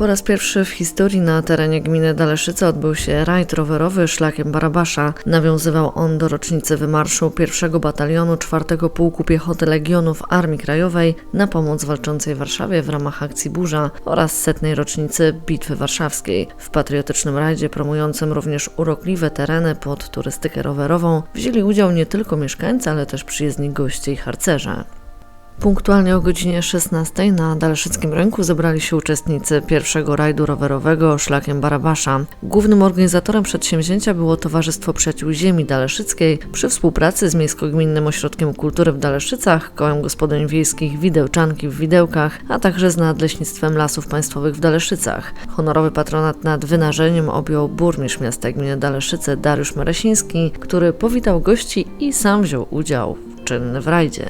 Po raz pierwszy w historii na terenie gminy Daleszyce odbył się rajd rowerowy szlakiem Barabasza. Nawiązywał on do rocznicy wymarszu pierwszego batalionu czwartego Pułku Piechoty Legionów Armii Krajowej na pomoc walczącej Warszawie w ramach akcji Burza oraz setnej rocznicy Bitwy Warszawskiej. W patriotycznym rajdzie promującym również urokliwe tereny pod turystykę rowerową wzięli udział nie tylko mieszkańcy, ale też przyjezdni goście i harcerze. Punktualnie o godzinie 16 na Dalszyckim Rynku zebrali się uczestnicy pierwszego rajdu rowerowego szlakiem Barabasza. Głównym organizatorem przedsięwzięcia było Towarzystwo Przyjaciół Ziemi Daleszyckiej przy współpracy z Miejsko-Gminnym Ośrodkiem Kultury w Daleszycach, Kołem Gospodyń Wiejskich Widełczanki w Widełkach, a także z Nadleśnictwem Lasów Państwowych w Daleszycach. Honorowy patronat nad wynarzeniem objął burmistrz miasta gminy Daleszyce Dariusz Meresiński, który powitał gości i sam wziął udział w rajdzie.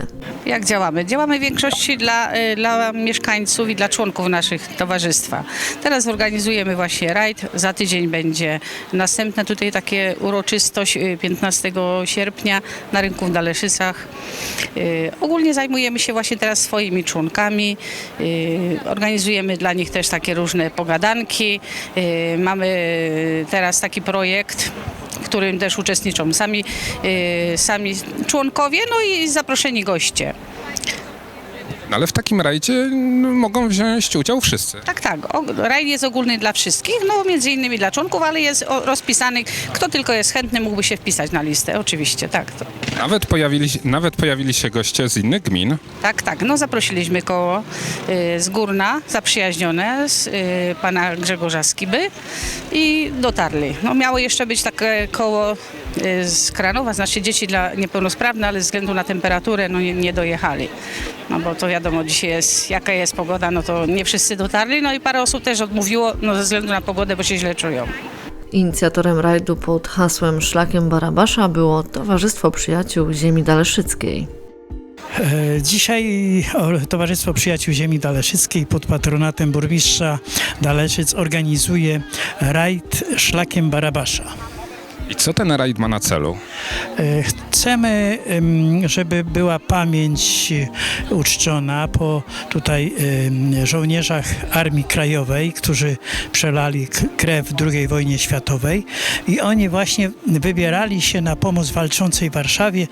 Jak działamy? Działamy w większości dla, y, dla mieszkańców i dla członków naszych towarzystwa. Teraz organizujemy właśnie rajd. Za tydzień będzie następna tutaj takie uroczystość y, 15 sierpnia na rynku w Daleszycach. Y, Ogólnie zajmujemy się właśnie teraz swoimi członkami. Y, Organizujemy dla nich też takie różne pogadanki. Y, Mamy teraz taki projekt którym też uczestniczą sami, y, sami członkowie, no i zaproszeni goście. No Ale w takim rajdzie no, mogą wziąć udział wszyscy. Tak, tak. Rajd jest ogólny dla wszystkich, no między innymi dla członków, ale jest rozpisany, kto tylko jest chętny, mógłby się wpisać na listę, oczywiście, tak. Nawet pojawili, nawet pojawili się goście z innych gmin. tak, tak. No zaprosiliśmy koło y, z Górna, zaprzyjaźnione z y, pana Grzegorza Skiby i dotarli. No miało jeszcze być takie koło y, z Kranowa, znaczy dzieci dla niepełnosprawnych, ale ze względu na temperaturę no nie, nie dojechali. No bo to wiadomo, dzisiaj jest, jaka jest pogoda, no to nie wszyscy dotarli, no i parę osób też odmówiło, no ze względu na pogodę, bo się źle czują. Inicjatorem rajdu pod hasłem Szlakiem Barabasza było Towarzystwo Przyjaciół Ziemi Daleszyckiej. E, Dzisiaj Towarzystwo Przyjaciół Ziemi Daleszyckiej pod patronatem burmistrza Daleszyc organizuje rajd szlakiem Barabasza. I co ten rajd ma na celu? E, Chcemy, em, żeby była pamięć e, uczczona po tutaj żołnierzach Armii Krajowej, którzy przelali krew w II wojnie światowej i oni właśnie wybierali się na pomoc walczącej Warszawie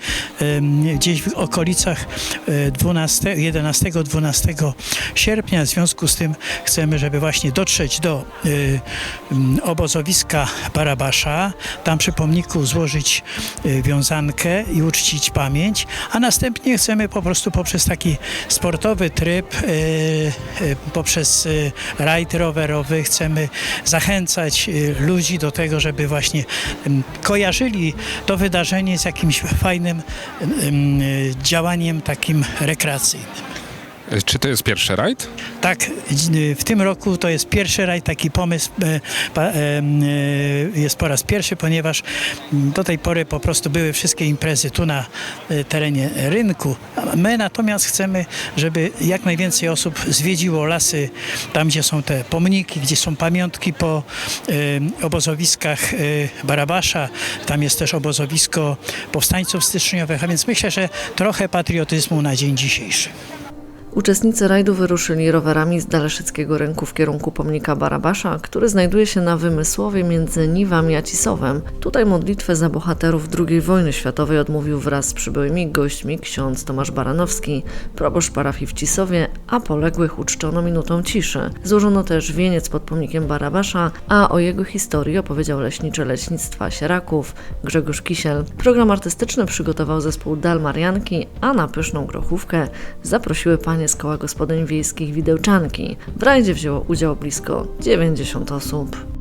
gdzieś w okolicach e, 12, 11-12 sierpnia. W związku z tym chcemy, żeby właśnie dotrzeć do e, obozowiska Barabasza, tam przy pomniku złożyć e, wiązankę i uczcić pamięć, a następnie chcemy po prostu poprzez taki sportowy tryb, e, e, poprzez e, rajd rowerowy chcemy zachęcać ludzi do tego, żeby właśnie kojarzyli to wydarzenie z jakimś fajnym em, działaniem takim rekreacyjnym. E, Czy to jest pierwszy rajd? Tak, dzi- w tym roku to jest pierwszy rajd, taki pomysł e, em, e, jest po raz pierwszy, ponieważ do tej pory po prostu były wszystkie imprezy tu na e, terenie rynku. My natomiast chcemy, żeby jak najwięcej osób zwiedziło lasy, tam gdzie są te pomniki, gdzie są pamiątki po obozowiskach e, Barabasza, tam jest też obozowisko powstańców styczniowych, a więc myślę, że trochę patriotyzmu na dzień dzisiejszy. Uczestnicy rajdu wyruszyli rowerami z Daleszyckiego Rynku w kierunku pomnika Barabasza, który znajduje się na Wymysłowie między Niwami a Cisowem. Tutaj modlitwę za bohaterów II wojny światowej odmówił wraz z przybyłymi gośćmi ksiądz Tomasz Baranowski, proboszcz parafii w Cisowie, a poległych uczczono minutą ciszy. Złożono też wieniec pod pomnikiem Barabasza, a o jego historii opowiedział leśniczy leśnictwa Sieraków Grzegorz Kisiel. Program artystyczny przygotował zespół Dalmarianki, a na pyszną grochówkę zaprosiły panie z koła gospodyń wiejskich Widełczanki. W rajdzie wzięło udział blisko 90 osób.